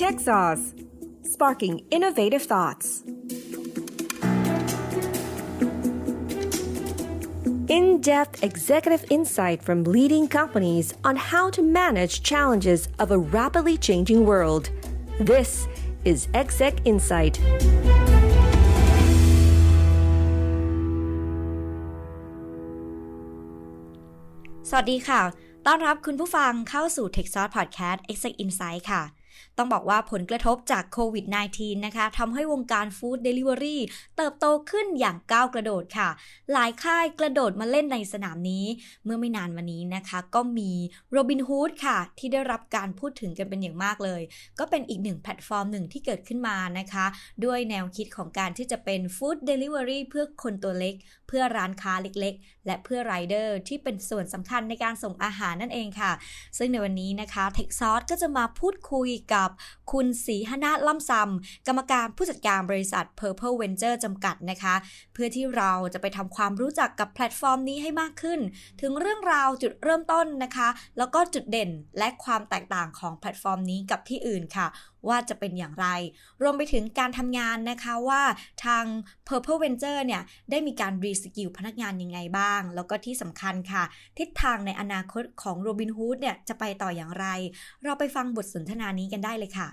Tech Sauce, sparking innovative thoughts. In depth executive insight from leading companies on how to manage challenges of a rapidly changing world. This is Exec Insight. สวัสดีค่ะ ต้อนรับคุณผู้ฟังเข้าสู่ Tech Sauce Podcast Exec Insight ค่ะ ต้องบอกว่าผลกระทบจากโควิด -19 นะคะทำให้วงการฟู้ดเดลิเวอรี่เติบโตขึ้นอย่างก้าวกระโดดค่ะ หลายค่ายกระโดดมาเล่นในสนามนี้ เมื่อไม่นานมานี้นะคะ ก็มี Robinhood ค่ะ ที่ได้รับการพูดถึงกันเป็นอย่างมากเลย ก็เป็นอีกหนึ่งแพลตฟอร์มหนึ่งที่เกิดขึ้นมานะคะ ด้วยแนวคิดของการที่จะเป็นฟู้ดเดลิเวอรี่เพื่อคนตัวเล็ก เพื่อร้านค้าเล็กๆ และเพื่อไรเดอร์ที่เป็นส่วนสำคัญในการส่งอาหารนั่นเองค่ะ ซึ่งในวันนี้นะคะ t e c h s o u r c e ก็จะมาพูดคุยกับคุณศรีหนาล่ำซำกรรมการผู้จัดการบริษัท Purple Venture จำกัดนะคะ เพื่อที่เราจะไปทำความรู้จักกับแพลตฟอร์มนี้ให้มากขึ้น ถึงเรื่องราวจุดเริ่มต้นนะคะ แล้วก็จุดเด่นและความแตกต่างของแพลตฟอร์มนี้กับที่อื่นค่ะ ว่าจะเป็นอย่างไร รวมไปถึงการทำงานนะคะว่าทาง Purple Venture เนี่ยได้มีการรีสกิลพนักงานยังไงบ้าง แล้วก็ที่สำคัญค่ะ ทิศทางในอนาคตของ Robinhood เนี่ยจะไปต่ออย่างไร เราไปฟังบทสนทนานี้กันได้เลยค่ะ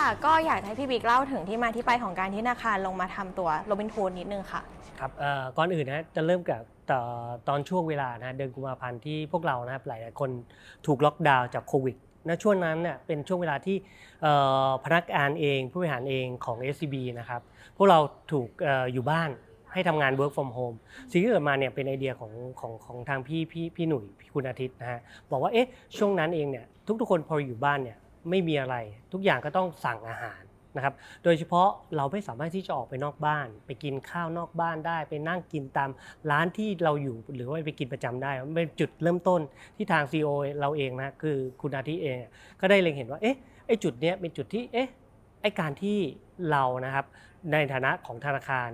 ค่ะ ก็อยากให้พี่บิ๊กเล่าถึงที่มาที่ไปของการที่ธนาคารลงมาทำตัวโรบิน h ูดนิดนึงค่ะ ครับเอ่อก่อนอื่นนะจะเริ่มกับตอตอนช่วงเวลานะเดือนกุมภาพันธ์ที่พวกเรานะครับหลายๆคนถูกล็อกดาวน์จากโควิดนช่วงนั้นเนี่ยเป็นช่วงเวลาที่เอ่อพนักงานเอง ผู้บริหารเองของ SCB นะครับพวกเราถูกเอ่ออยู่บ้านให้ทำงาน work from home สิ่งที่เกิดมาเนี่ยเป็นไอเดียของของของทางพี่พี่พี่หนุ่ยพี่คุณอาทิตย์นะฮะบอกว่าเอ๊ะช่วงนั้นเองเนี่ยทุกๆคนพออยู่บ้านเนี่ย ไม่มีอะไร ทุกอย่างก็ต้องสั่งอาหารนะครับ โดยเฉพาะเราไม่สามารถที่จะออกไปนอกบ้าน ไปกินข้าวนอกบ้านได้ ไปนั่งกินตามร้านที่เราอยู่หรือว่าไปกินประจำได้มันเป็นจุดเริ่มต้นที่ทาง c ีโอเราเองนะคือคุณอาทิเอง ก็ได้เล็งเห็นว่าเอ๊ะไอ้จุดเนี้ยเป็นจุดที่เอ๊ะไอ้การที่เรานะครับ ในฐานะของธนาคาร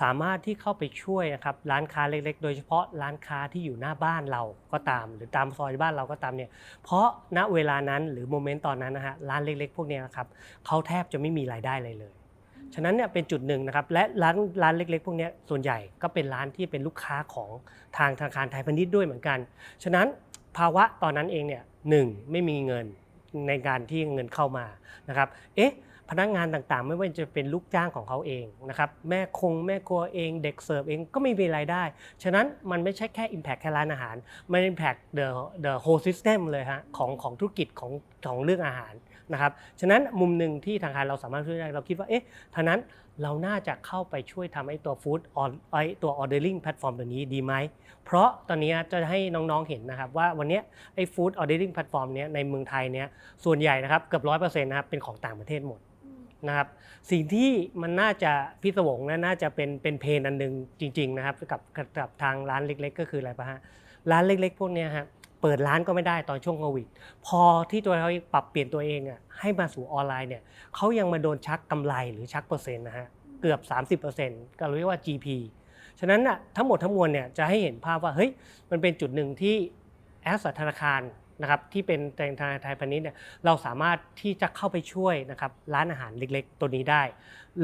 สามารถที่เข้าไปช่วยนะครับร้านค้าเล็กๆ โดยเฉพาะร้านค้าที่อยู่หน้าบ้านเราก็ตาม หรือตามซอยบ้านเราก็ตามเนี่ยเพราะณเวลานั้นหรือโมเมนต์ตอนนั้นนะฮะร้านเล็กๆ พวกนี้นะครับเขาแทบจะไม่มีรายได้เลยเลย ฉะนั้นเนี่ยเป็นจุดหนึ่งนะครับและร้านร้านเล็ก ๆ พวกนี้ส่วนใหญ่ก็เป็นร้านที่เป็นลูกค้าของทางธนาคารไทยพาณิชย์ด้วยเหมือนกัน ฉะนั้นภาวะตอนนั้นเองเนี่ยหนึ่งไม่มีเงินในการที่เงินเข้ามานะครับเอ๊ะ พนักงานต่างๆ ไม่ว่าจะเป็นลูกจ้างของเขาเองนะครับแม่คงแม่ครัวเอง เด็กเสิร์ฟเองก็ไม่มีรายได้ ฉะนั้นมันไม่ใช่แค่ Impact แค่ร้านอาหาร มัน Impact the the whole system เลยฮะของของธุรกิจของของเรื่องอาหารนะครับฉะนั้นมุมหนึ่งที่ทางการเราสามารถช่วยได้เราคิดว่าเอ๊ะทางนั้นเราน่าจะเข้าไปช่วยทำไอ้ตัว food on ไอ้ตัว ordering platform ตัวนี้ดีไหม เพราะตอนนี้จะให้น้องๆเห็นนะครับว่าวันนี้ไอ้ food ordering platform เนี้ยในเมืองไทยเนี้ยส่วนใหญ่นะครับเกือบร้อยเปอร์เซ็นต์นะครับเป็นของต่างประเทศหมด นะครับสิ่งที่มันน่าจะพิศวงและน่าจะเป็นเป็นเพนอันหนึ่งจริง ๆ นะครับกับกับทางร้านเล็ก ๆ ก็คืออะไรปะฮะร้านเล็ก ๆ พวกนี้ฮะเปิดร้านก็ไม่ได้ตอนช่วงโควิด พอที่ตัวเขาปรับเปลี่ยนตัวเองอะให้มาสู่ออนไลน์เนี่ยเขายังมาโดนชักกำไรหรือชักเปอร์เซ็นต์นะฮะเกือบ 30%ก็เรียกว่า GP ฉะนั้นน่ะทั้งหมดทั้งมวลเนี่ยจะให้เห็นภาพว่าเฮ้ยมันเป็นจุดหนึ่งที่แอสธนาคาร นะครับที่เป็นธนาคารไทยพาณิชย์เนี่ยเราสามารถที่จะเข้าไปช่วยนะครับร้านอาหารเล็กๆ ตัวนี้ได้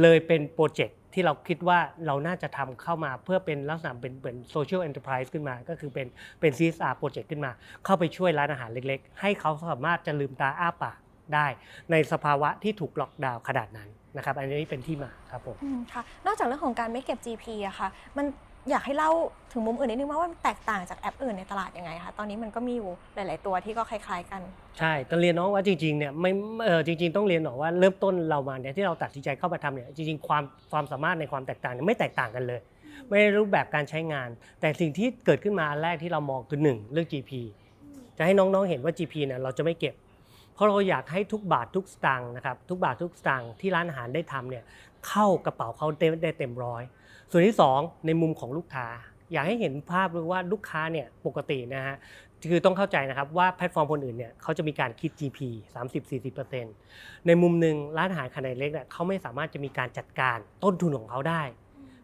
เลยเป็นโปรเจกต์ที่เราคิดว่าเราน่าจะทำเข้ามาเพื่อเป็นลักษณะเป็นเหมือนโซเชียล n อน e r p r i s e ขึ้นมา ก็คือเป็นเป็น CSR โปรเจกต์ขึ้นมา เข้าไปช่วยร้านอาหารเล็กๆ ให้เขาสามารถจะลืมตาอ้าปากได้ในสภาวะที่ถูกล็อกดาวน์ขนาดนั้นนะครับอันนี้เป็นที่มาครับผมอืมค่ะนอกจากเรื่องของการไม่เก็บ GP อะค่ะมัน อยากให้เล่าถึงมุมอื่นนิดนึงว่ามันแตกต่างจากแอปอื่นในตลาดยังไงคะตอนนี้มันก็มีอยู่หลาย ๆ ตัวที่ก็คล้าย ๆ กัน ใช่ต้องเรียนน้องว่าจริง ๆ เนี่ยไม่เออจริง ๆ ต้องเรียนหน่อกว่าเริ่มต้นเรามาเนี่ยที่เราตัดสินใจเข้ามาทำเนี่ยจริง ๆ ความความสามารถในความแตกต่างเนี่ยไม่แตกต่างกันเลย ไม่รูปแบบการใช้งาน แต่สิ่งที่เกิดขึ้นมาอันแรกที่เรามองคือหนึ่งเรื่อง GP จะให้น้องๆเห็นว่า GP เนี่ยเราจะไม่เก็บเพราะเราอยากให้ทุกบาททุกสตางค์นะครับทุกบาททุกสตางค์ที่ร้านอาหารได้ทำเนี่ยเข้ากระเป๋าเขาเต็มได้เต็มร้อย ส่วนที่สองในมุมของลูกค้า อยากให้เห็นภาพเลยว่าลูกค้าเนี่ยปกตินะฮะคือต้องเข้าใจนะครับว่าแพลตฟอร์มคนอื่นเนี่ยเขาจะมีการคิด GP 30-40%ในมุมหนึ่งร้านอาหารขนาดเล็กเนี่ยเขาไม่สามารถจะมีการจัดการต้นทุนของเขาได้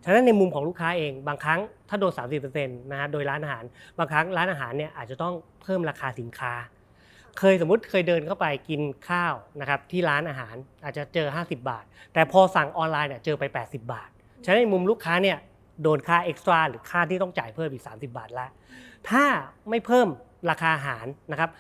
ฉะนั้นในมุมของลูกค้าเองบางครั้งถ้าโดน 30%นะฮะโดยร้านอาหาร บางครั้งร้านอาหารเนี่ยอาจจะต้องเพิ่มราคาสินค้า เคยสมมุติเคยเดินเข้าไปกินข้าวนะครับที่ร้านอาหารอาจจะเจอ 50 บาท แต่พอสั่งออนไลน์เนี่ยเจอไป 80 บาท ฉะนั้นในมุมลูกค้าเนี่ยโดนค่าเอ็กซ์ตร้าหรือค่าที่ต้องจ่ายเพิ่มอีก 30 บาทละถ้าไม่เพิ่มราคาอาหารนะครับ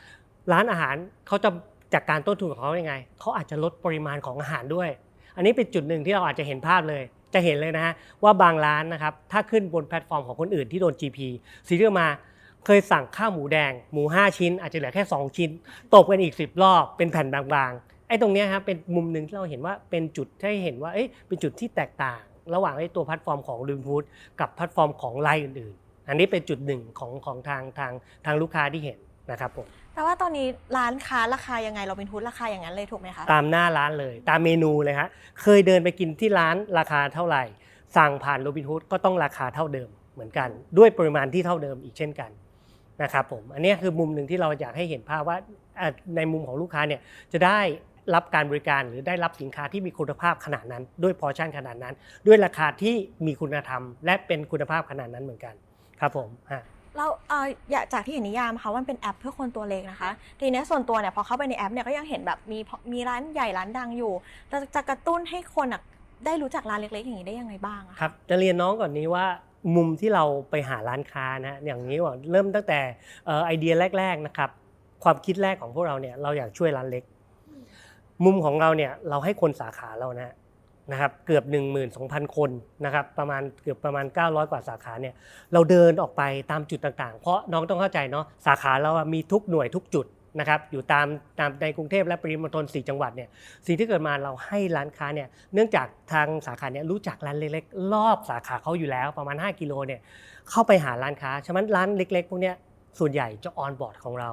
ร้านอาหารเขาจะจากการต้นทุนของเขายังไง เขาอาจจะลดปริมาณของอาหารด้วย อันนี้เป็นจุดหนึ่งที่เราอาจจะเห็นภาพเลย จะเห็นเลยนะฮะว่าบางร้านนะครับ ถ้าขึ้นบนแพลตฟอร์มของคนอื่นที่โดน GP ซีเรียลมาเคยสั่งข้าวหมูแดง หมู 5 ชิ้น อาจจะเหลือแค่ 2 ชิ้น ตบกันอีก 10 รอบ เป็นแผ่นบางๆ ไอ้ตรงนี้ครับเป็นมุมหนึ่งที่เราเห็นว่าเป็นจุดที่เห็นว่าเอ้ยเป็นจุดที่แตกต่าง ระหว่างไอ้ตัวแพลตฟอร์มของลูนฟูดกับแพลตฟอร์มของไลน์อื่นๆ อันนี้เป็นจุดหนึ่งของของทางทางทางลูกค้าที่เห็นนะครับผมแต่ว่าตอนนี้ร้านค้าราคายังไงเราเป็นทุนราคาอย่างนั้นเลยถูกไหมคะตามหน้าร้านเลยตามเมนูเลยฮะเคยเดินไปกินที่ร้านราคาเท่าไหร่ สั่งผ่านโรบินฮูดก็ต้องราคาเท่าเดิมเหมือนกัน ด้วยปริมาณที่เท่าเดิมอีกเช่นกันนะครับผมอันนี้คือมุมหนึ่งที่เราอยากให้เห็นภาพว่าอะในมุมของลูกค้าเนี่ยจะได้ รับการบริการหรือได้รับสินค้าที่มีคุณภาพขนาดนั้น ด้วยพอชั่นขนาดนั้น ด้วยราคาที่มีคุณธรรม และเป็นคุณภาพขนาดนั้นเหมือนกันครับผมฮะเราเอ่ออยากจากที่เห็นนิยามค่ะว่ามันเป็นแอปเพื่อคนตัวเล็กนะคะทีนี้ส่วนตัวเนี่ยพอเข้าไปในแอปเนี่ยก็ยังเห็นแบบมีมีร้านใหญ่ร้านดังอยู่เราจะกระตุ้นให้คนอะได้รู้จักร้านเล็กๆอย่างนี้ได้ยังไงบ้างอะครับจะเรียนน้องก่อนนี้ว่ามุมที่เราไปหาร้านค้านะอย่างนี้ว่าเริ่มตั้งแต่เอ่อไอเดียแรก ๆนะครับ ความคิดแรกของพวกเราเนี่ยเราอยากช่วยร้านเล็ก มุมของเราเนี่ยเราให้คนสาขาเรานะนะครับเกือบ 12,000 คนนะครับประมาณเกือบประมาณ 900 กว่าสาขาเนี่ยเราเดินออกไปตามจุดต่างๆ เพราะน้องต้องเข้าใจเนาะสาขาเราอะมีทุกหน่วยทุกจุดนะครับอยู่ตามตามในกรุงเทพและปริมณฑล4จังหวัดเนี่ยสิ่งที่เกิดมาเราให้ร้านค้าเนี่ยเนื่องจากทางสาขาเนี่ยรู้จักร้านเล็กๆ รอบสาขาเขาอยู่แล้วประมาณ 5 กิโลเนี่ยเข้าไปหาร้านค้าฉะนั้นร้านเล็ก ๆ พวกเนี้ยส่วนใหญ่จะออนบอร์ดของเรา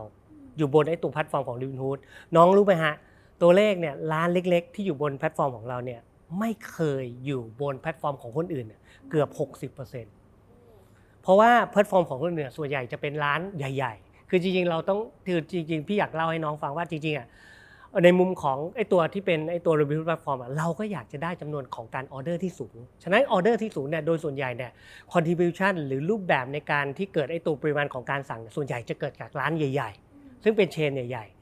อยู่บนไอ้ตัวแพลตฟอร์มของลินฮูดน้องรู้ไหมฮะ ตัวเลขเนี่ยร้านเล็ก ๆ ที่อยู่บนแพลตฟอร์มของเราเนี่ยไม่เคยอยู่บนแพลตฟอร์มของคนอื่นเกือบ 60%เพราะว่าแพลตฟอร์มของคนอื่นเนยส่วนใหญ่จะเป็นร้านใหญ่ ๆ คือจริงๆ เราต้องคือจริง ๆ พี่อยากเล่าให้น้องฟังว่าจริงๆอะในมุมของไอ้ตัวที่เป็นไอ้ตัว review platform อะเราก็อยากจะได้จำนวนของการออเดอร์ที่สูง ฉะนั้นออเดอร์ที่สูงเนี่ยโดยส่วนใหญ่เนี่ย contribution หรือรูปแบบในการที่เกิดไอ้ตัวปริมาณของการสั่งเนี่ยส่วนใหญ่จะเกิดจากร้านใหญ่ ๆ ซึ่งเป็นเชนใหญ่ๆ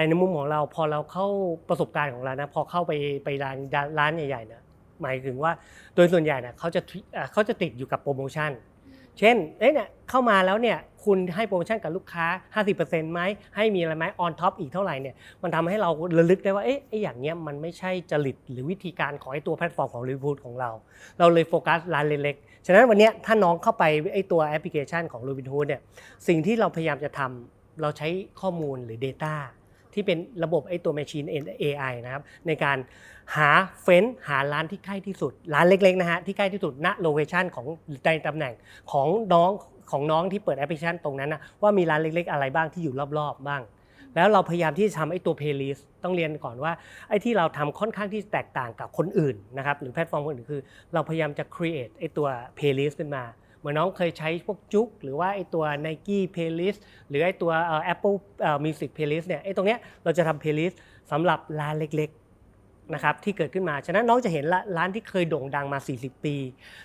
แต่ในมุมของเราพอเราเข้าประสบการณ์ของเรานะพอเข้าไปไปร้านร้านใหญ่ๆเนี่ยหมายถึงว่าโดยส่วนใหญ่เนี่ยเขาจะเอ่อเขาจะติดอยู่กับโปรโมชั่น เช่นเอ้ยเนี่ยเข้ามาแล้วเนี่ยคุณให้โปรโมชั่นกับลูกค้า 50%ไหมให้มีอะไรไหมออนท็อปอีกเท่าไหร่เนี่ยมันทำให้เราระลึกได้ว่าเอ๊ะไอ้อย่างเนี้ยมันไม่ใช่จริตหรือวิธีการของไอ้ตัวแพลตฟอร์มของรีวิวของเรา เราเลยโฟกัสร้านเล็กๆฉะนั้นวันเนี้ยถ้าน้องเข้าไปไอ้ตัวแอปพลิเคชันของ Robin Hood เนี่ยสิ่งที่เราพยายามจะทำเราใช้ข้อมูลหรือ Data ที่เป็นระบบไอ้ตัว Machine AI นะครับในการหาเฟ้นหาร้านที่ใกล้ที่สุด ร้านเล็กๆนะฮะที่ใกล้ที่สุดณโลเคชันของในตำแหน่งของน้องของน้องที่เปิดแอปพลิเคชันตรงนั้นนะว่ามีร้านเล็ก ๆ อะไรบ้างที่อยู่รอบๆบ้าง แล้วเราพยายามที่จะทำไอ้ตัว playlist ต้องเรียนก่อนว่าไอ้ที่เราทำค่อนข้างที่แตกต่างกับคนอื่นนะครับหรือแพลตฟอร์มคนอื่นคือ เราพยายามจะ create ไอ้ตัว playlist ขึ้นมา เหมือนน้องเคยใช้พวกจุก หรือว่าไอตัว Nike playlist หรือไอตัวเอ่อ Apple Music playlist เนี่ยไอตรงเนี้ยเราจะทำ playlist สำหรับร้านเล็กๆนะครับที่เกิดขึ้นมา ฉะนั้นน้องจะเห็นละร้านที่เคยโด่งดังมา 40 ปี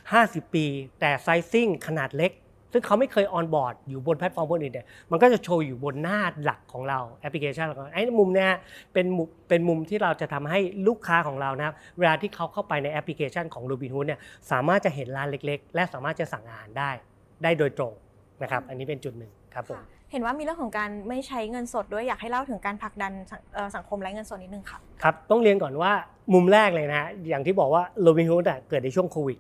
50 ปี แต่ไซซิ่งขนาดเล็ก ซึ่งเขาไม่เคยออนบอร์ดอยู่บนแพลตฟอร์มบนอื่นเนี่ยมันก็จะโชว์อยู่บนหน้าหลักของเราแอปพลิเคชันของเราไอ้มุมเนี้ยเป็นมุมเป็นมุมที่เราจะทำให้ลูกค้าของเรานะครับเวลาที่เขาเข้าไปในแอปพลิเคชันของ Robinhood เนี่ยสามารถจะเห็นร้านเล็ก ๆ และสามารถจะสั่งอาหารได้ได้โดยตรงนะครับ อันนี้เป็นจุดหนึ่งครับผมเห็นว่ามีเรื่องของการไม่ใช้เงินสดด้วยอยากให้เล่าถึงการผลักดันสังเอ่อสังคมไร้เงินสดนิดนึงค่ะครับ ต้องเรียนก่อนว่ามุมแรกเลยนะฮะอย่างที่บอกว่าโรบินฮูดเกิดในช่วงโควิด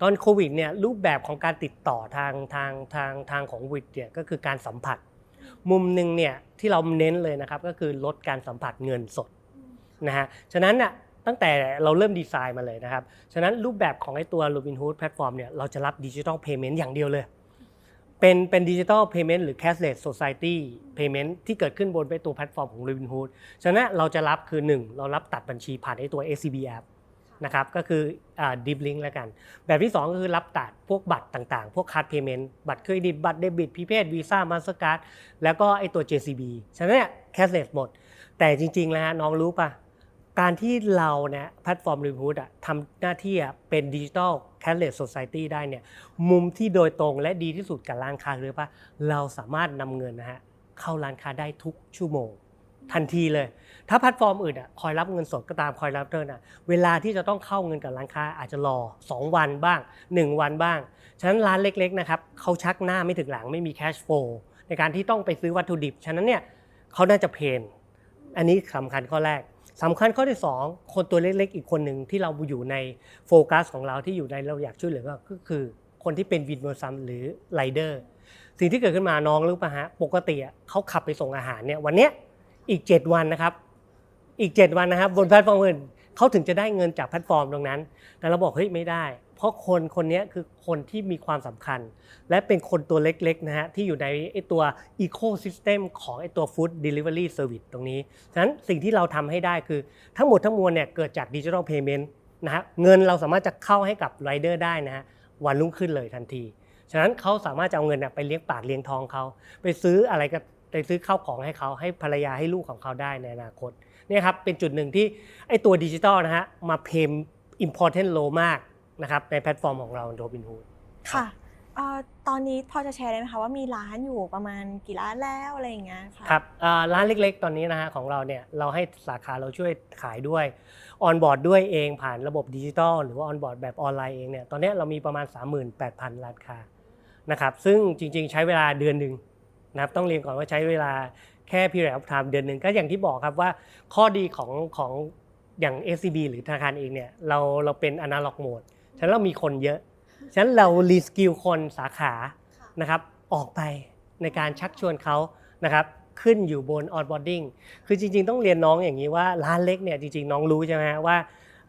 ตอนโควิดเนี่ยรูปแบบของการติดต่อทางทางทางทางของวิดเนี่ยก็คือการสัมผัส มุมหนึ่งเนี่ยที่เราเน้นเลยนะครับก็คือลดการสัมผัสเงินสดนะฮะฉะนั้นน่ะตั้งแต่เราเริ่มดีไซน์มาเลยนะครับ ฉะนั้นรูปแบบของไอ้ตัว Robinhood แพลตฟอร์มเนี่ยเราจะรับดิจิทัลเพย์เมนต์อย่างเดียวเลย เป็นเป็นดิจิทัลเพย์เมนต์หรือ cashless society payment ที่เกิดขึ้นบนไอ้ตัวแพลตฟอร์มของ Robinhood ฉะนั้นเราจะรับคือ 1 เรารับตัดบัญชีผ่านไอ้ตัว ACB app นะครับก็คืออ่า deep link แล้วกัน แบบที่ 2 ก็คือรับตัดพวกบัตรต่างๆ พวก card payment บัตรเครดิตบัตรเดบิตพิเภทวีซ่ามาสการ์ดแล้วก็ไอ้ตัว JCB ฉะนั้นเนี่ย cashless หมด แต่จริงๆแล้วฮะน้องรู้ปะการที่เราเนี่ยแพลตฟอร์มรีพูดอะทำหน้าที่เป็นดิจิทัลแคชเลสโซซ i ตี้ได้เนี่ยมุมที่โดยตรงและดีที่สุดกับร้านค้าคือว่าเราสามารถนำเงินนะฮะเข้าร้านค้าได้ทุกชั่วโมง ทันทีเลย ถ้าแพลตฟอร์มอื่นอะคอยรับเงินสดก็ตามคอยรับเทิร์นอะเวลาที่จะต้องเข้าเงินกับร้านค้าอาจจะรอ 2 วันบ้าง 1 วันบ้าง ฉะนั้นร้านเล็กๆนะครับเขาชักหน้าไม่ถึงหลังไม่มีแคชโฟลในการที่ต้องไปซื้อวัตถุดิบ ฉะนั้นเนี่ยเขาน่าจะเพนอันนี้สำคัญข้อแรกสำคัญข้อที่ 2 คนตัวเล็กๆ อีกคนหนึ่งที่เราอยู่ในโฟกัสของเราที่อยู่ในเราอยากช่วยเหลือก็คือคนที่เป็นวินมอเตอร์ไซค์หรือไรเดอร์สิ่งที่เกิดขึ้นมาน้องรู้ป่ะฮะปกติอะเขาขับไปส่งอาหารเนี่ยวันเนี้ย อีก 7 วันนะครับ อีก 7 วันนะครับ บนแพลตฟอร์มอื่นเขาถึงจะได้เงินจากแพลตฟอร์มตรงนั้น แต่เราบอกเฮ้ยไม่ได้ เพราะคนคนนี้คือคนที่มีความสำคัญ และเป็นคนตัวเล็กๆนะฮะที่อยู่ในไอตัว Ecosystem ของไอตัว Food Delivery Service ตรงนี้ ฉะนั้นสิ่งที่เราทำให้ได้คือทั้งหมดทั้งมวลเนี่ยเกิดจาก Digital Payment นะฮะเงินเราสามารถจะเข้าให้กับไรเดอร์ได้นะฮะวันรุ่งขึ้นเลยทันที ฉะนั้นเขาสามารถจะเอาเงินเนี่ยไปเลี้ยงปากเลี้ยงท้องเขาไปซื้ออะไรก็ ไปซื้อข้าวของให้เขาให้ภรรยาให้ลูกของเขาได้ในอนาคตเนี่ยครับเป็นจุดหนึ่งที่ไอตัวดิจิตอลนะฮะมาเพม important low มากนะครับในแพลตฟอร์มของเราโ o บิน h ูดค่ะเอ่อตอนนี้พอจะแชร์ได้ไหมคะว่ามีร้านอยู่ประมาณกี่ร้านแล้วอะไรอย่างเงี้ยค่ะครับอ่าร้านเล็กๆ ตอนนี้นะฮะของเราเนี่ยเราให้สาขาเราช่วยขายด้วยออนบอร์ดด้วยเองผ่านระบบดิจิตอลหรือว่าออนบอร์ดแบบออนไลน์เองเนี่ยตอนนี้เรามีประมาณ 38,000 ร้านค้านะครับซึ่งจริงๆ ใช้เวลาเดือนหนึ่ง นะครับต้องเรียนก่อนว่าใช้เวลาแค่ period of time เดือนหนึ่งก็อย่างที่บอกครับว่าข้อดีของของอย่าง SCB หรือธนาคารเองเนี่ยเราเราเป็น analog mode ฉะนั้นเรามีคนเยอะ ฉะนั้นเรารีสกิลคนสาขานะครับออกไปในการชักชวนเขานะครับขึ้นอยู่บน onboarding คือจริง ๆ ต้องเรียนน้องอย่างนี้ว่าร้านเล็กเนี่ยจริง ๆ น้องรู้ใช่ไหมฮะว่า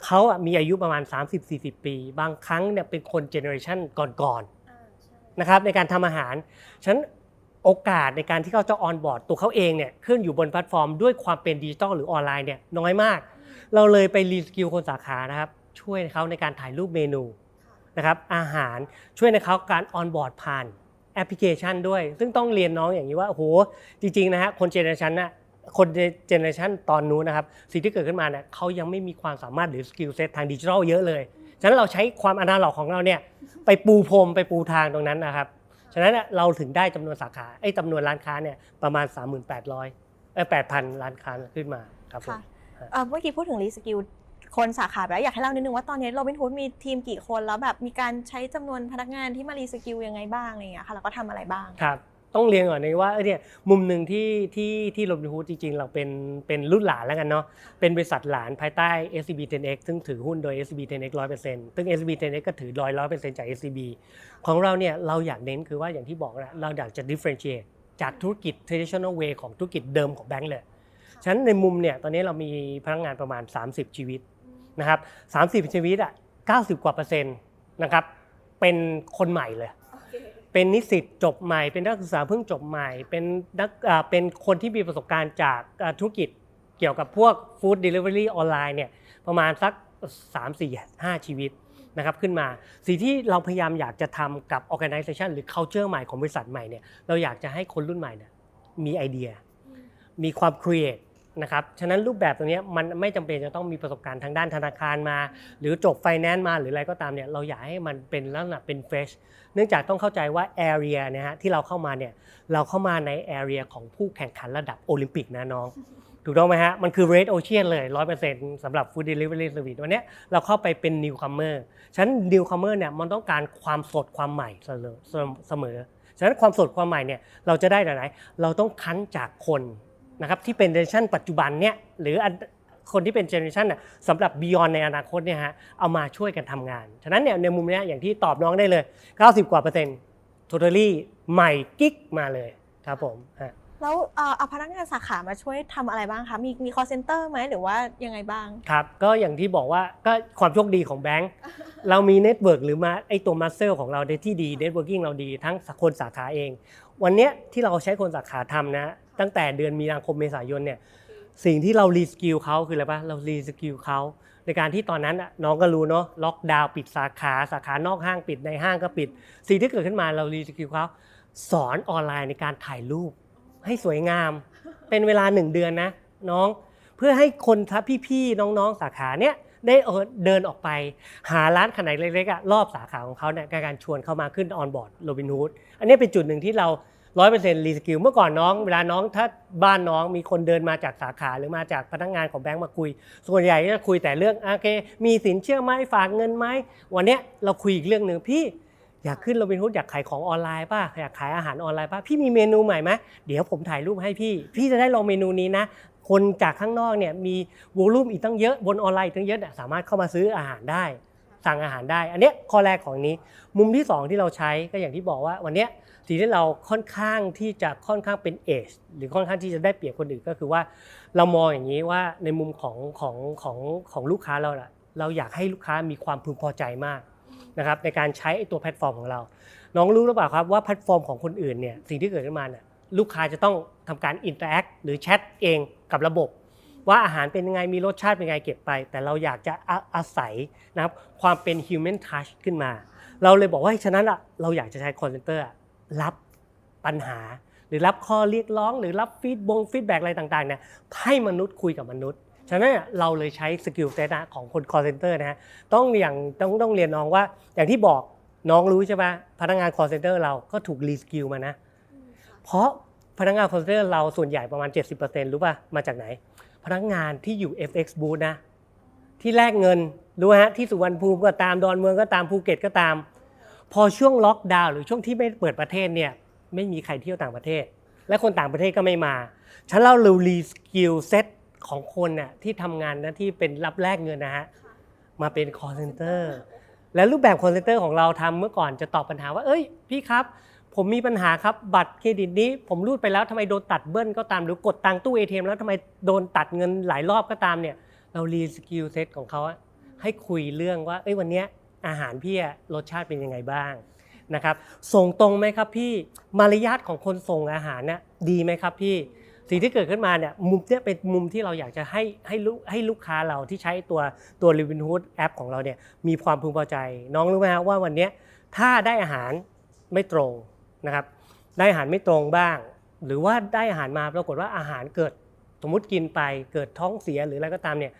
เขาอะมีอายุประมาณ 30-40 ปี บางครั้งเนี่ยเป็นคนเจเนอเรชันก่อนๆนะครับในการทำอาหารฉะนั้น โอกาสในการที่เขาจะออนบอร์ดตัวเขาเองเนี่ยขึ้นอยู่บนแพลตฟอร์มด้วยความเป็นดิจิตอลหรือออนไลน์เนี่ยน้อยมาก เราเลยไปรีสกิลคนสาขานะครับช่วยเขาในการถ่ายรูปเมนูนะครับอาหารช่วยในเขาการออนบอร์ดผ่านแอปพลิเคชันด้วย ซึ่งต้องเรียนน้องอย่างนี้ว่าโอ้โหจริงๆนะฮะคนเจเนอเรชันน่ะคนเจเนอเรชันตอนนู้นนะครับสิ่งที่เกิดขึ้นมาเนี่ยเขายังไม่มีความสามารถหรือสกิลเซตทางดิจิทัลเยอะเลย ฉะนั้นเราใช้ความอนาล็อกของเราเนี่ยไปปูพรมไปปูทางตรงนั้นนะครับ ฉะนั้นน่ะเราถึงได้จำนวนสาขาไอ้จำนวนร้านค้าเนี่ยประมาณ 3,800เออ8,000 ร้านค้าขึ้นมาครับผมค่ะเอ่อเมื่อกี้พูดถึงรีสกิลคนสาขาไปแล้วอยากให้เล่านิดนึงว่าตอนนี้โรบินฮูดมีทีมกี่คนแล้วแบบมีการใช้จำนวนพนักงานที่มารีสกิลยังไงบ้างอะไรอย่างเงี้ยค่ะแล้วก็ทำอะไรบ้างครับ ต้องเรียนก่อนเลยว่าเอ้ยเนี่ยมุมหนึ่งที่ที่ที่โรบินฮูดจริงๆ เราเป็นเป็นรุ่นหลานแล้วกันเนาะเป็นบริษัทหลานภายใต้ SCB 10X ซึ่งถือหุ้นโดย SCB 10X 100%ซึ่ง SCB 10X ก็ถือร้อยร้อยเปอร์เซ็นต์จาก SCB ของเราเนี่ยเราอยากเน้นคือว่าอย่างที่บอกนะเราอยากจะ differentiate จากธุรกิจ traditional way ของธุรกิจเดิมของแบงก์เลยฉะนั้นในมุมเนี่ยตอนนี้เรามีพนักงานประมาณ 30 ชีวิตนะครับ30 ชีวิตอะ90 กว่าเปอร์เซ็นต์นะครับเป็นคนใหม่เลย เป็นนิสิตจบใหม่ เป็นนักศึกษาเพิ่งจบใหม่ เป็นนักอ่าเป็นคนที่มีประสบการณ์จากอ่าธุรกิจเกี่ยวกับพวกฟู้ดเดลิเวอรี่ออนไลน์เนี่ยประมาณสัก 3 4 5 ชีวิตนะครับขึ้นมาสิ่งที่เราพยายามอยากจะทำกับ organization หรือ culture ใหม่ของบริษัทใหม่เนี่ยเราอยากจะให้คนรุ่นใหม่เนี่ยมีไอเดีย มีความ create นะครับ ฉะนั้นรูปแบบตรงนี้มันไม่จำเป็นจะต้องมีประสบการณ์ทางด้านธนาคารมา หรือจบไฟแนนซ์มาหรืออะไรก็ตามเนี่ยเราอยากให้มันเป็นลักษณะเป็น fresh เนื่องจากต้องเข้าใจว่า area เนี่ยฮะที่เราเข้ามาเนี่ยเราเข้ามาใน area ของผู้แข่งขันระดับโอลิมปิกนะน้องถูกต้องไหมฮะ มันคือ red ocean เลย 100%สำหรับ food delivery service วันนี้เราเข้าไปเป็น newcomer ฉะนั้น newcomer เนี่ยมันต้องการความสดความใหม่เสมอเสมอฉะนั้นความสดความใหม่เนี่ยเราจะได้จากไหนเราต้องคั้นจากคน นะครับที่เป็นเจเนอเรชันปัจจุบันเนี่ยหรืออันคนที่เป็นเจเนอเรชันน่ะสำหรับ beyond ในอนาคตเนี่ยฮะเอามาช่วยกันทำงาน ฉะนั้นเนี่ยในมุมเนี้ยอย่างที่ตอบน้องได้เลย 90 กว่าเปอร์เซ็นต์ totally ใหม่กิ๊กมาเลยครับผมฮะแล้วเอ่อเอาพนักงานสาขามาช่วยทำอะไรบ้างคะมีมี call center ไหมหรือว่ายังไงบ้างครับก็อย่างที่บอกว่าก็ความโชคดีของแบงค์เรามีเน็ตเวิร์กหรือมาไอตัวมาสเซลของเราในที่ดีเน็ตเวิร์กิ่งเราดีทั้งคนสาขาเอง วันเนี้ยที่เราใช้คนสาขาทำนะ ตั้งแต่เดือนมีนาคมเมษายนเนี่ยสิ่งที่เรารีสกิลเขาคืออะไรปะเรารีสกิลเขาในการที่ตอนนั้นน้องก็รู้เนาะล็อกดาวน์ปิดสาขาสาขานอกห้างปิดในห้างก็ปิด สิ่งที่เกิดขึ้นมาเรารีสกิลเขาสอนออนไลน์ในการถ่ายรูป ให้สวยงาม เป็นเวลาหนึ่งเดือนนะน้องเพื่อให้คนทัพี่ๆน้องๆสาขาเนี่ยได้เออเดินออกไป หาร้านขนาดเล็กๆอะรอบสาขาของเขาเนี่ยการชวนเข้ามาขึ้นออนบอร์ดโรบินฮูดอันนี้เป็นจุดหนึ่งที่เรา ร้อยเปอร์เซ็นต์รีสกิลเมื่อก่อนน้องเวลาน้องถ้าบ้านน้องมีคนเดินมาจากสาขาหรือมาจากพนักงานของแบงก์มาคุย ส่วนใหญ่ก็จะคุยแต่เรื่องโอเค มีสินเชื่อไหมฝากเงินไหมวันนี้เราคุยอีกเรื่องหนึ่งพี่อยากขึ้นโรบินฮูดอยากขายของออนไลน์ป่ะอยากขายอาหารออนไลน์ป่ะพี่มีเมนูใหม่ไหมเดี๋ยวผมถ่ายรูปให้พี่ พี่จะได้ลองเมนูนี้นะ คนจากข้างนอกเนี่ยมีวอลุ่มอีกตั้งเยอะบนออนไลน์ตั้งเยอะสามารถเข้ามาซื้ออาหารได้ สั่งอาหารได้ อันนี้ข้อแรกของนี้ มุมที่สองที่เราใช้ก็อย่างที่บอกว่าวันนี้ สิ่งที่เราค่อนข้างที่จะค่อนข้างเป็นเอชหรือค่อนข้างที่จะได้เปรียบคนอื่นก็คือว่า เรามองอย่างนี้ว่าในมุมของของของของลูกค้าเราละเราอยากให้ลูกค้ามีความพึงพอใจมากนะครับในการใช้ไอตัวแพลตฟอร์มของเรา น้องรู้หรือเปล่าครับว่าแพลตฟอร์มของคนอื่นเนี่ยสิ่งที่เกิดขึ้นมาเนี่ยลูกค้าจะต้องทำการอินเตอร์แอคหรือแชทเองกับระบบ ว่าอาหารเป็นยังไงมีรสชาติเป็นยังไงเก็บไป แต่เราอยากจะอาศัยนะครับความเป็น human touch ขึ้นมา เราเลยบอกว่าฉะนั้นอะเราอยากจะใช้ call center อะ รับปัญหา หรือรับข้อเรียกร้อง หรือรับฟีดบงฟีดแบ็อะไรต่างๆเนี่ยให้มนุษย์คุยกับมนุษย์ฉะนั้นเราเลยใช้สกิลเซตนะของคน call center นะฮะต้องอย่างต้องต้องเรียนน้องว่า อย่างที่บอกน้องรู้ใช่ไหมพนักงาน call center เราก็ถูกรีสกิลมานะ เพราะพนักงาน call center เราส่วนใหญ่ประมาณ 70%รู้ป่ะมาจากไหน พนักงานที่อยู่ FX booth นะที่แลกเงินรู้ฮะที่สุวรรณภูมิก็ตามดอนเมืองก็ตามภูเก็ตก็ตาม พอช่วงล็อกดาวน์หรือช่วงที่ไม่เปิดประเทศเนี่ยไม่มีใครเที่ยวต่างประเทศ และคนต่างประเทศก็ไม่มา ฉันเล่าเรารีสกิลเซ็ตของคนน่ะที่ทำงานนะที่เป็นรับแลกเงินนะฮะมาเป็น call center และรูปแบบ call center ของเราทำเมื่อก่อนจะตอบปัญหาว่า เอ้ยพี่ครับ ผมมีปัญหาครับบัตรเครดิตนี้ ผมรูดไปแล้วทำไมโดนตัดเบิ้ลก็ตามหรือกดตังค์ตู้ ATM แล้วทำไมโดนตัดเงินหลายรอบก็ตามเนี่ยเรารีสกิลเซ็ตของเขาอะให้คุยเรื่องว่าเอ้ยวันเนี้ย อาหารพี่อะรสชาติเป็นยังไงบ้างนะครับ ส่งตรงไหมครับพี่มารยาทของคนส่งอาหารน่ะดีไหมครับพี่สิ่งที่เกิดขึ้นมาเนี่ยมุมเนี้ยเป็นมุมที่เราอยากจะให้ให้ลูกให้ลูกค้าเราที่ใช้ตัวตัว r e v e n u e แอปของเราเนี่ยมีความพึงพอใจ น้องรู้ไหมฮะว่าวันนี้ถ้าได้อาหารไม่ตรงนะครับ ได้อาหารไม่ตรงบ้าง หรือว่าได้อาหารมาปรากฏว่าอาหารเกิดสมมติกินไปเกิดท้องเสียหรืออะไรก็ตามเนี่ย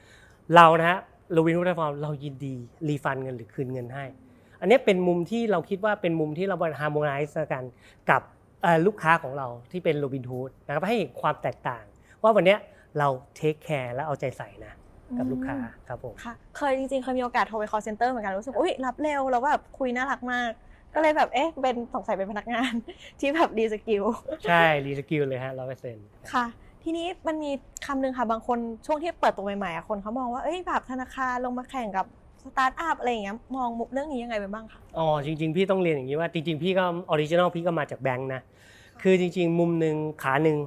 เรานะฮะ โรวินฮูดฟอร์มเรายินดีรีฟันเงินหรือคืนเงินให้ อันนี้เป็นมุมที่เราคิดว่าเป็นมุมที่เราฮาร์โมไนซ์กันกับเอ่อลูกค้าของเราที่เป็นโรบินฮูดนะครับให้เห็นความแตกต่าง ว่าวันเนี้ยเราเทคแคร์และเอาใจใส่นะกับลูกค้าครับผมค่ะเคยจริงๆ เคยมีโอกาสโทรไป call center เหมือนกันรู้สึกว่าอุ้ยรับเร็วแล้วแบบคุยน่ารักมาก ก็เลยแบบเอ๊ะเป็นสงสัยเป็นพนักงานที่แบบดีสกิลใช่รีสกิลเลยฮะร้อยเปอร์เซ็นต์ค่ะ ทีนี้มันมีคำหนึ่งค่ะบางคนช่วงที่เปิดตัวใหม่ๆอะคนเขามองว่าเอ้ยแบบธนาคารลงมาแข่งกับสตาร์ทอัพอะไรอย่างเงี้ยมองมุมเรื่องนี้ยังไงไปบ้างคะอ๋อจริง ๆ พี่ต้องเรียนอย่างนี้ว่าจริง ๆ พี่ก็ออริจินอลพี่ก็มาจากแบงค์นะคือจริง ๆ มุมหนึ่งขาหนึ่ง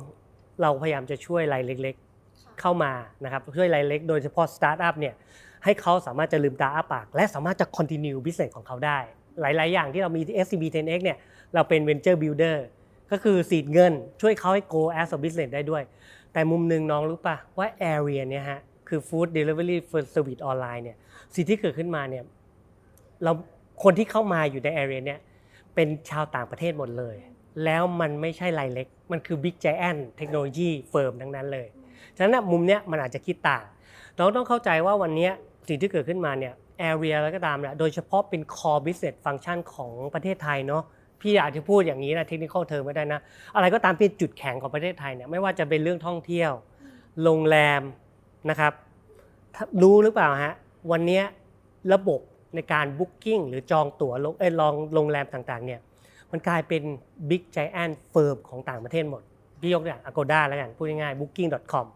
เราพยายามจะช่วยรายเล็ก ๆ เข้ามานะครับช่วยรายเล็ก โดยเฉพาะสตาร์ทอัพเนี่ยให้เขาสามารถจะลืมตาอ้าปาก และสามารถจะ continue business ของเขาได้ หลาย ๆ อย่างที่เรามีที่ SCB 10X เนี่ยเราเป็น venture builder ก็คือสีดเงินช่วยเขาให้ go as a business ได้ด้วย แต่มุมหนึ่งน้องรู้ป่ะว่า area เนี่ยฮะคือ food delivery for service online เนี่ยสิ่งที่เกิดขึ้นมาเนี่ยเราคนที่เข้ามาอยู่ใน area เนี่ยเป็นชาวต่างประเทศหมดเลย แล้วมันไม่ใช่รายเล็ก มันคือ big giant เทคโนโลยีเฟิร์มทั้งนั้นเลยฉะนั้นมุมเนี้ยมันอาจจะคิดต่างเราต้องเข้าใจว่าวันนี้สิ่งที่เกิดขึ้นมาเนี่ย area แล้วก็ตามเนี่ยโดยเฉพาะเป็น core business function ของประเทศไทยเนาะ พี่อาจจะพูดอย่างนี้นะเทคนิคเทอมไม่ได้นะ อะไรก็ตามเป็นจุดแข็งของประเทศไทยเนี่ยไม่ว่าจะเป็นเรื่องท่องเที่ยว โรงแรมนะครับรู้หรือเปล่าฮะวันนี้ระบบในการบุ๊กิ้งหรือจองตั๋วโรงเอ้ลองโรงแรมต่างๆเนี่ยมันกลายเป็น Big Giant Firm ของต่างประเทศหมดพี่ยกตัวอย่าง Agoda แล้วกันพูดง่ายๆ Booking.com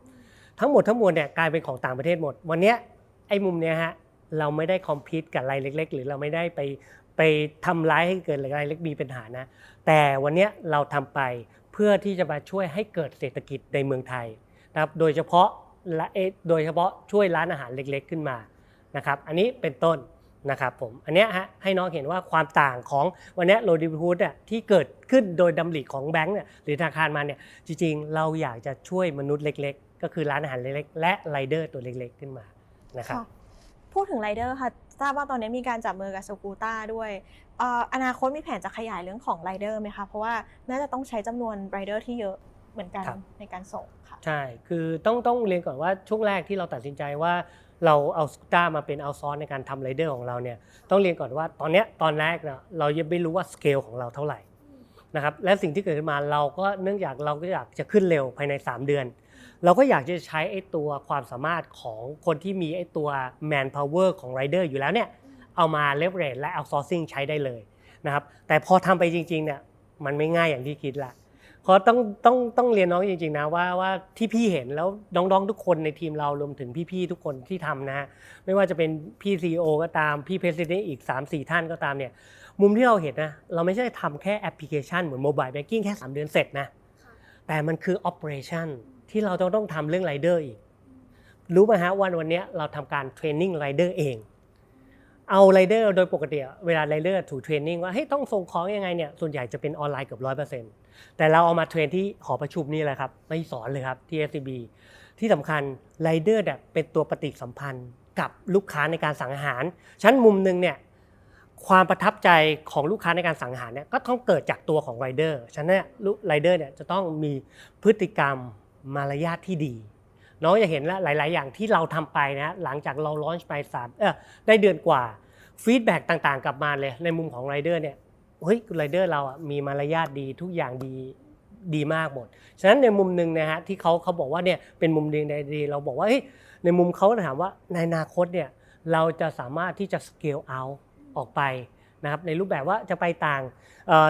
ทั้งหมดทั้งมวลเนี่ยกลายเป็นของต่างประเทศหมด วันนี้ไอ้มุมเนี้ยฮะเราไม่ได้คอมพิวต์กับรายเล็ก ๆ หรือเราไม่ได้ไป ไปทำร้ายให้เกิดรายเล็กมีปัญหานะ แต่วันนี้เราทำไปเพื่อที่จะมาช่วยให้เกิดเศรษฐกิจในเมืองไทยนะครับ โดยเฉพาะละโดยเฉพาะช่วยร้านอาหารเล็กๆขึ้นมานะครับ อันนี้เป็นต้นนะครับผม อันนี้ฮะให้น้องเห็นว่าความต่างของวันนี้โรดิฟูดเนี่ยที่เกิดขึ้นโดยดำริของแบงก์เนี่ยหรือธนาคารมาเนี่ยจริงๆ เราอยากจะช่วยมนุษย์เล็ก ๆ ก็คือร้านอาหารเล็กๆ และไรเดอร์ตัวเล็กๆ ขึ้นมานะครับพูดถึงไรเดอร์ค่ะ ทราบว่าตอนนี้มีการจับมือกับสกูต้าด้วยเอ่ออนาคตมีแผนจะขยายเรื่องของไรเดอร์ไหมคะเพราะว่าน่าจะต้องใช้จำนวนไรเดอร์ที่เยอะเหมือนกันครับในการส่งค่ะใช่ คือต้องต้องเรียนก่อนว่าช่วงแรกที่เราตัดสินใจว่าเราเอาสกูต้ามาเป็นเอาซอนในการทำไรเดอร์ของเราเนี่ยต้องเรียนก่อนว่าตอนเนี้ยตอนแรกเนะเรายังไม่รู้ว่าสเกลของเราเท่าไหร่นะครับและสิ่งที่เกิดขึ้นมาเราก็เนื่องจากเราก็อยากจะขึ้นเร็วภายใน 3 เดือน เราก็อยากจะใช้ไอ้ตัวความสามารถของคนที่มีไอ้ตัว man power ของไรเดอร์อยู่แล้วเนี่ยเอามาเลเวอเรจและ outsourcing ใช้ได้เลยนะครับแต่พอทำไปจริงๆเนี่ยมันไม่ง่ายอย่างที่คิดละเพราะต้องต้องต้องเรียนน้องจริงๆนะว่าว่าที่พี่เห็นแล้วน้องๆทุกคนในทีมเรารวมถึงพี่ๆทุกคนที่ทำนะฮะไม่ว่าจะเป็นพี่ซีอก็ตามพี่เพรสิดเนอีก 3-4 ท่านก็ตามเนี่ยมุมที่เราเห็นนะเราไม่ใช่ทำแค่แอปพลิเคชันเหมือนโมบายแบงกิ้งแค่ 3 เดือนเสร็จนะแต่มันคือ operation ที่เราต้องต้องทำเรื่องไรเดอร์อีก รู้ไหมฮะวันวันนี้เราทำการเทรนนิ่งไรเดอร์เอง เอาไรเดอร์โดยปกติเวลาไรเดอร์ถูกเทรนนิ่งว่าเฮ้ยต้องส่งของยังไงเนี่ยส่วนใหญ่จะเป็นออนไลน์เกือบร้อยเปอร์เซ็นต์แต่เราเอามาเทรนที่หอประชุมนี่แหละครับไม่สอนเลยครับที่ SCB ที่สำคัญไรเดอร์เนี่ยเป็นตัวปฏิสัมพันธ์กับลูกค้าในการสั่งอาหาร ชั้นมุมหนึ่งเนี่ยความประทับใจของลูกค้าในการสั่งอาหารเนี่ยก็ต้องเกิดจากตัวของไรเดอร์ฉะนั้นไรเดอร์เนี่ยจะต้องมีพฤติกรรม มารยาทที่ดีน้องจะเห็นแล้วหลาย ๆ อย่างที่เราทำไปนะ หลังจากเราลอนช์ไปสามเออได้เดือนกว่าฟีดแบ็กต่าง ๆ กลับมาเลย ในมุมของไรเดอร์เนี่ยเฮ้ยไรเดอร์เราอะมีมารยาทดีทุกอย่างดีดีมากหมด ฉะนั้นในมุมหนึ่งนะฮะที่เขาเขาบอกว่าเนี่ยเป็นมุมดีในดีเราบอกว่าเฮ้ยในมุมเขาถามว่าในอนาคตเนี่ยเราจะสามารถที่จะ scale out ออกไป นะครับในรูปแบบว่าจะไปต่าง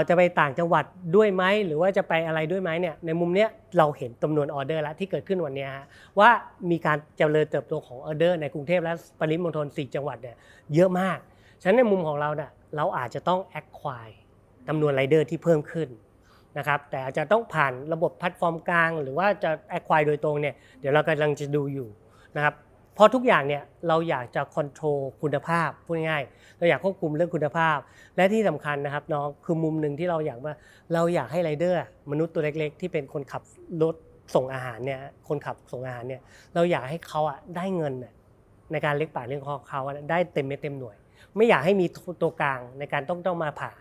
จะไปต่างจังหวัดด้วยไหมหรือว่าจะไปอะไรด้วยไหมเนี่ยในมุมเนี้ยเราเห็นจำนวนออเดอร์แล้วที่เกิดขึ้นวันนี้ฮะว่ามีการเจริญเติบโตของออเดอร์ในกรุงเทพและปริมณฑล4จังหวัดเนี่ยเยอะมาก ฉะนั้นในมุมของเราเนี่ยเราอาจจะต้อง acquire จำนวนไรเดอร์ที่เพิ่มขึ้นนะครับแต่อาจจะต้องผ่านระบบแพลตฟอร์มกลาง หรือว่าจะ acquire โดยตรงเนี่ยเดี๋ยวเรากำลังจะดูอยู่นะครับ เพราะทุกอย่างเนี่ยเราอยากจะคอนโทรลคุณภาพพูดง่ายๆเราอยากควบคุมเรื่องคุณภาพ และที่สำคัญนะครับน้องคือมุมหนึ่งที่เราอยากว่าเราอยากให้ไรเดอร์มนุษย์ตัวเล็ก ๆ ที่เป็นคนขับรถส่งอาหารเนี่ยคนขับส่งอาหารเนี่ยเราอยากให้เขาอะได้เงินในการเลี้ยงปากเลี้ยงคอเขาได้เต็มเม็ดเต็มหน่วย ไม่อยากให้มีตัวกลางในการต้องต้องมาผ่าน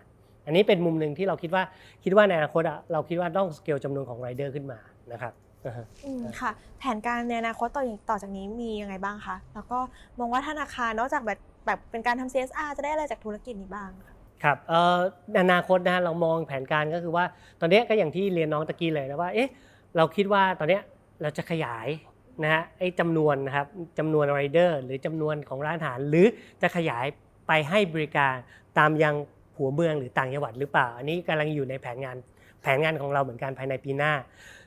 อันนี้เป็นมุมหนึ่งที่เราคิดว่าคิดว่าในอนาคตอะเราคิดว่าต้องสเกลจำนวนของไรเดอร์ขึ้นมานะครับ อ่าฮะอืมค่ะ แผนการในอนาคตต่อต่อจากนี้มียังไงบ้างคะ แล้วก็มองว่าธนาคารนอกจากแบบแบบเป็นการทำ CSR จะได้อะไรจากธุรกิจนี้บ้างคะ ครับเอ่อในอนาคตนะฮะเรามองแผนการก็คือว่าตอนเนี้ยก็อย่างที่เรียนน้องตะกี้เลยนะว่าเอ๊ะเราคิดว่าตอนเนี้ยเราจะขยายนะฮะไอ้จำนวนนะครับจำนวนไรเดอร์หรือจำนวนของร้านอาหาร หรือจะขยายไปให้บริการตามยังหัวเมืองหรือต่างจังหวัดหรือเปล่า อันนี้กำลังอยู่ในแผนงานแผนงานของเราเหมือนกันภายในปีหน้า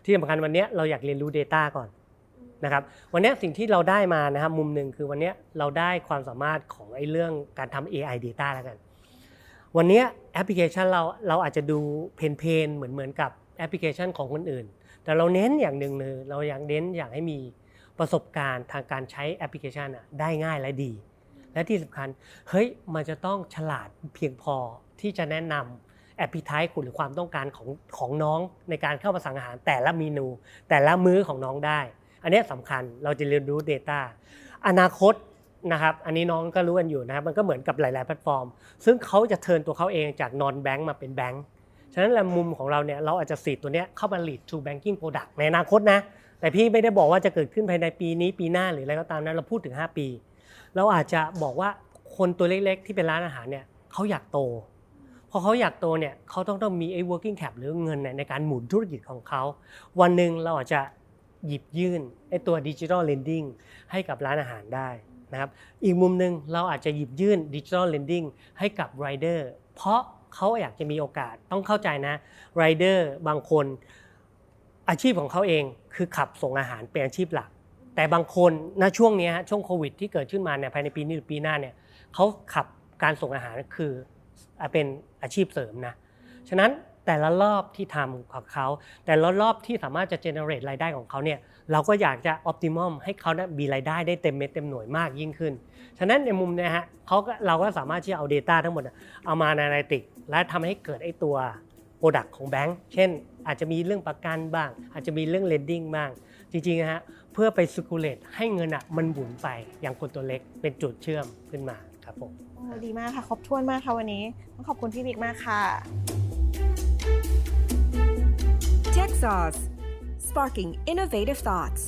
ที่สำคัญวันนี้เราอยากเรียนรู้ Data ก่อนนะครับวันนี้สิ่งที่เราได้มานะครับมุมหนึ่งคือวันนี้เราได้ความสามารถของไอ้เรื่องการทำ AI Data แล้วกัน วันนี้แอปพลิเคชันเราเราอาจจะดูเพนเพนเหมือนเหมือนกับแอปพลิเคชันของคนอื่น แต่เราเน้นอย่างหนึ่งเลยเราอยากเน้นอยากให้มีประสบการณ์ทางการใช้แอปพลิเคชันอะได้ง่ายและดี และที่สำคัญเฮ้ยมันจะต้องฉลาดเพียงพอที่จะแนะนำ แอปพลิไทคุณหรือความต้องการของของน้องในการเข้ามาสั่งอาหาร แต่ละเมนู แต่ละมื้อของน้องได้ อันนี้ยสำคัญเราจะเรียนรู้ Data อนาคตนะครับอันนี้น้องก็รู้กันอยู่นะครับมันก็เหมือนกับหลาย ๆ แพลตฟอร์ม ซึ่งเขาจะเทิร์นตัวเขาเองจาก non bank มาเป็นแบงค์ฉะนั้นแหละมุมของเราเนี่ยเราอาจจะสีดตัวเนี้ยเข้ามา lead to banking product ในอนาคตนะแต่พี่ไม่ได้บอกว่าจะเกิดขึ้นภายในปีนี้ปีหน้าหรืออะไรก็ตามนะเราพูดถึง 5 ปี เราอาจจะบอกว่าคนตัวเล็ก ๆ ที่เป็นร้านอาหารเนี่ยเขาอยากโต อเขาอยากโตเนี่ยเขาต้องต้องมีไอ้ working cap หรือเงินเนี่ยในการหมุนธุรกิจของเขา วันหนึ่งเราอาจจะหยิบยื่นไอ้ตัว digital lending ให้กับร้านอาหารได้นะครับ อีกมุมหนึ่งเราอาจจะหยิบยื่น digital lending ให้กับ rider เพราะเขาอยากจะมีโอกาสต้องเข้าใจนะ rider บางคนอาชีพของเขาเองคือขับส่งอาหารเป็นอาชีพหลัก แต่บางคนณช่วงนี้ฮะช่วงโควิดที่เกิดขึ้นมาเนี่ยภายในปีนี้หรือปีหน้าเนี่ยเขาขับการส่งอาหารคือ เป็นอาชีพเสริมนะ ฉะนั้นแต่ละรอบที่ทำของเขา แต่ละรอบที่สามารถจะ generate รายได้ของเขาเนี่ยเราก็อยากจะ optimum ให้เขานะมีรายได้ได้เต็มเม็ดเต็มหน่วยมากยิ่งขึ้น ฉะนั้นในมุมเนะฮะเขาก็เราก็สามารถที่จะเอา Data ทั้งหมดเอามาใน Analytics และทำให้เกิดไอ้ตัว Product ของแบงค์เช่น อาจจะมีเรื่องประกันบ้าง อาจจะมีเรื่อง lending บ้าง จริงๆนะฮะเพื่อไป circulate ให้เงินอะมันหมุนไปอย่างคนตัวเล็กเป็นจุดเชื่อมขึ้นมา ครับผมโอ้ดีมากค่ะ ครบถ้วนมากค่ะวันนี้ต้องขอบคุณพี่บิ๊กมากค่ะ Tech Sauce sparking innovative thoughts.